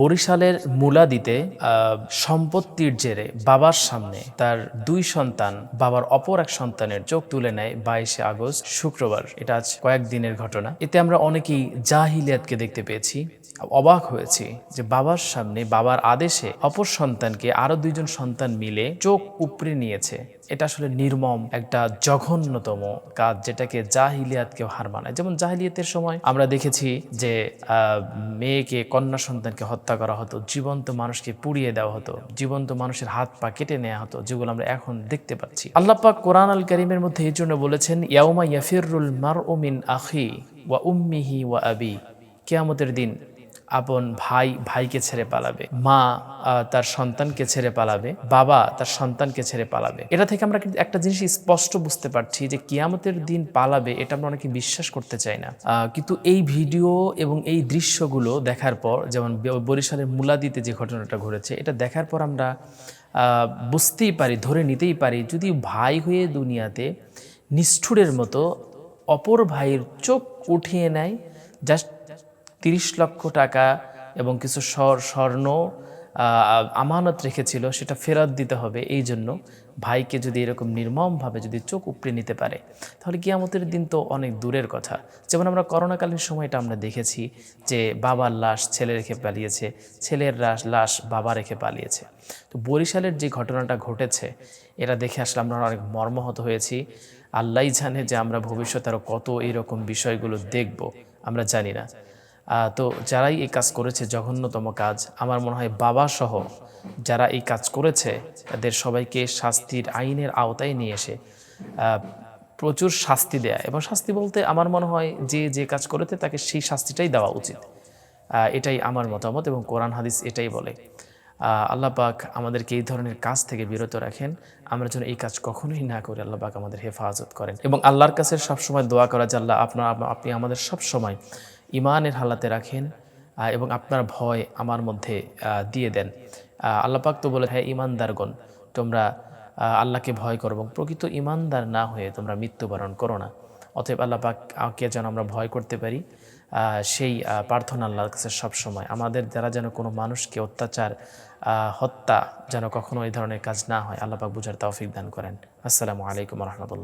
বরিশালের মুলাদিতে সম্পত্তির জেরে বাবার সামনে তার দুই সন্তান, বাবার অপর এক সন্তানের চোখ তুলে নেয় বাইশে আগস্ট, শুক্রবার। এটা আজ কয়েকদিনের ঘটনা। এতে আমরা অনেকেই জাহিলিয়াতকে দেখতে পেয়েছি। অবাক হয়েছি যে বাবার সামনে বাবার আদেশে অপর সন্তানকে আরও দুইজন সন্তান মিলে চোখ উপড়ে নিয়েছে। এটা আসলে নির্মম একটা জঘন্যতম কাজ যেটাকে জাহিলিয়াতকেও হার মানায়। যেমন জাহিলিয়াতের সময় আমরা দেখেছি যে মেয়েকে, কন্যা সন্তানকে হত্যা করা হতো, জীবন্ত মানুষকে পুড়িয়ে দেওয়া হতো, জীবন্ত মানুষের হাত পা কেটে নেওয়া হতো, যেগুলো আমরা এখন দেখতে পাচ্ছি। আল্লাপাক কোরআন আল করিমের মধ্যে এই জন্য বলেছেন, ইয়াউমা ইয়াফিরুল মার ওমিন আখি ওয়া উম্মিহি ওয়া আবি। কেয়ামতের দিন আপন ভাই, ভাইকে ছেড়ে পালাবে। মা তার সন্তানকে ছেড়ে পালাবে। বাবা তার সন্তানকে ছেড়ে পালাবে। এটা থেকে আমরা একটা জিনিস স্পষ্ট বুঝতে পারছি যে কিয়ামতের দিন পালাবে, এটা আমরা অনেকে বিশ্বাস করতে চাই না। কিন্তু এই ভিডিও এবং এই দৃশ্যগুলো দেখার পর, যেমন বরিশালের মুলাদিতে যে ঘটনাটা ঘটেছে, এটা দেখার পর আমরা বুঝতেই পারি, ধরে নিতেই পারি, যদি ভাই হয়ে দুনিয়াতে নিষ্ঠুরের মতো অপর ভাইয়ের চোখ উঠিয়ে নেয়, জাস্ট তিরিশ লক্ষ টাকা এবং কিছু স্বর- স্বর্ণ আমানত রেখেছিল, সেটা ফেরত দিতে হবে। এই জন্য ভাইকে যদি এরকম নির্মমভাবে যদি চোখ উপড়ে নিতে পারে, তাহলে কিয়ামতের দিন তো অনেক দূরের কথা। যেমন আমরা করোনাকালীন সময়টা আমরা দেখেছি যে বাবার লাশ ছেলে রেখে পালিয়েছে, ছেলের লাশ লাশ বাবা রেখে পালিয়েছে। তো বরিশালের যে ঘটনাটা ঘটেছে, এটা দেখে আসলে আমরা অনেক মর্মাহত হয়েছি। আল্লাহই জানে যে আমরা ভবিষ্যতে আরও কত এরকম বিষয়গুলো দেখব, আমরা জানি না। তো যারাই এই কাজ করেছে, জঘন্যতম কাজ। আমার মনে হয় বাবা সহ যারা এই কাজ করেছে, তাদের সবাইকে শাস্তির আইনের আওতায় নিয়ে এসে প্রচুর শাস্তি দেয়া। এবং শাস্তি বলতে আমার মনে হয় যে যে কাজ করেছে, তাকে সেই শাস্তিটাই দেওয়া উচিত। এটাই আমার মতামত এবং কোরআন হাদিস এটাই বলে। আল্লাহ পাক আমাদেরকে এই ধরনের কাজ থেকে বিরত রাখেন। আমরা যেন এই কাজ কখনোই না করি, আল্লাহ পাক আমাদের হেফাজত করেন। এবং আল্লাহর কাছে সবসময় দোয়া করা যে, আল্লাহ আপনার, আপনি আমাদের সবসময় ইমানের হালাতে রাখেন এবং আপনার ভয় আমার মধ্যে দিয়ে দেন। আহ, আল্লাহ পাক তো বলে হ্যাঁ ইমানদারগণ তোমরা আল্লাহকে ভয় করো এবং প্রকৃত ইমানদার না হয়ে তোমরা মৃত্যুবরণ করো না। অতএব আল্লাহ পাককে যেন আমরা ভয় করতে পারি সেই প্রার্থনা আল্লাহর কাছে সবসময়। আমাদের দ্বারা যেন কোনো মানুষকে অত্যাচার হত্যা যেন কখনো এই ধরনের কাজ না হয় আল্লাহ পাক বুঝার তৌফিক দান করেন। আসসালামু আলাইকুম রহমতুল্লাহ।